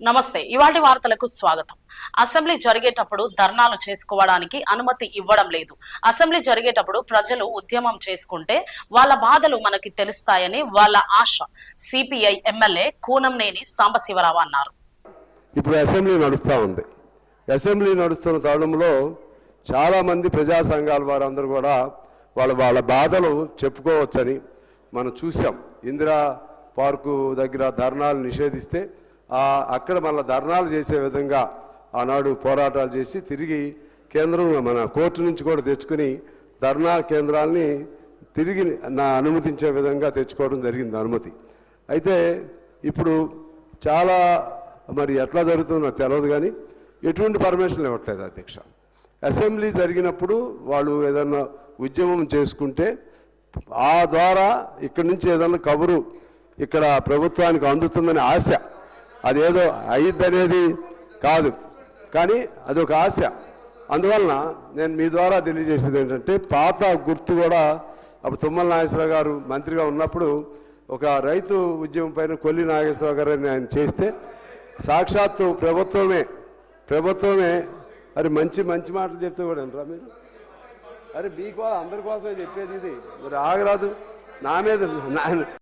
నమస్తే. ఇవాటి వార్తలకు స్వాగతం. అసెంబ్లీ జరిగేటప్పుడు ధర్నాలు చేసుకోవడానికి అనుమతి ఇవ్వడం లేదు. అసెంబ్లీ జరిగేటప్పుడు ప్రజలు ఉద్యమం చేసుకుంటే వాళ్ళ బాధలు మనకి తెలుస్తాయని వాళ్ళ ఆశ. సిపిఐ ఎమ్మెల్యే కూనంనేని సాంబశివరావు అన్నారు. ఇప్పుడు అసెంబ్లీ నడుస్తూ ఉంది. అసెంబ్లీ నడుస్తున్న తరుణంలో చాలామంది ప్రజా సంఘాల వారందరూ కూడా వాళ్ళ వాళ్ళ బాధలు చెప్పుకోవచ్చని మనం చూసాం ఇందిరా పార్కు దగ్గర ధర్నాలు నిషేధిస్తే అక్కడ మళ్ళీ ధర్నాలు చేసే విధంగా ఆనాడు పోరాటాలు చేసి తిరిగి కేంద్రం మన కోర్టు నుంచి కూడా తెచ్చుకుని ధర్నా కేంద్రాల్ని తిరిగి నా అనుమతించే విధంగా తెచ్చుకోవడం జరిగింది అనుమతి. అయితే ఇప్పుడు చాలా మరి ఎట్లా జరుగుతుందో తెలియదు కానీ ఎటువంటి పర్మిషన్లు ఇవ్వట్లేదు అధ్యక్ష. అసెంబ్లీ జరిగినప్పుడు వాళ్ళు ఏదన్నా ఉద్యమం చేసుకుంటే ఆ ద్వారా ఇక్కడి నుంచి ఏదన్నా కబురు ఇక్కడ ప్రభుత్వానికి అందుతుందని ఆశ. అదేదో అయ్యిద్దనేది కాదు. కానీ అదొక ఆశ. అందువలన నేను మీ ద్వారా తెలియజేసేది ఏంటంటే పాత గుర్తు కూడా అప్పుడు తుమ్మల నాగేశ్వరరావు గారు మంత్రిగా ఉన్నప్పుడు ఒక రైతు ఉద్యమం పైన కొల్లి నాగేశ్వరరావు గారు ఆయన చేస్తే సాక్షాత్తు ప్రభుత్వమే ప్రభుత్వమే. అరే మంచి మంచి మాటలు చెప్తే కూడా వినరా మీరు? అరే మీకు అందరి కోసమే చెప్పేది ఇది. మరి ఆగరాదు. నా మీద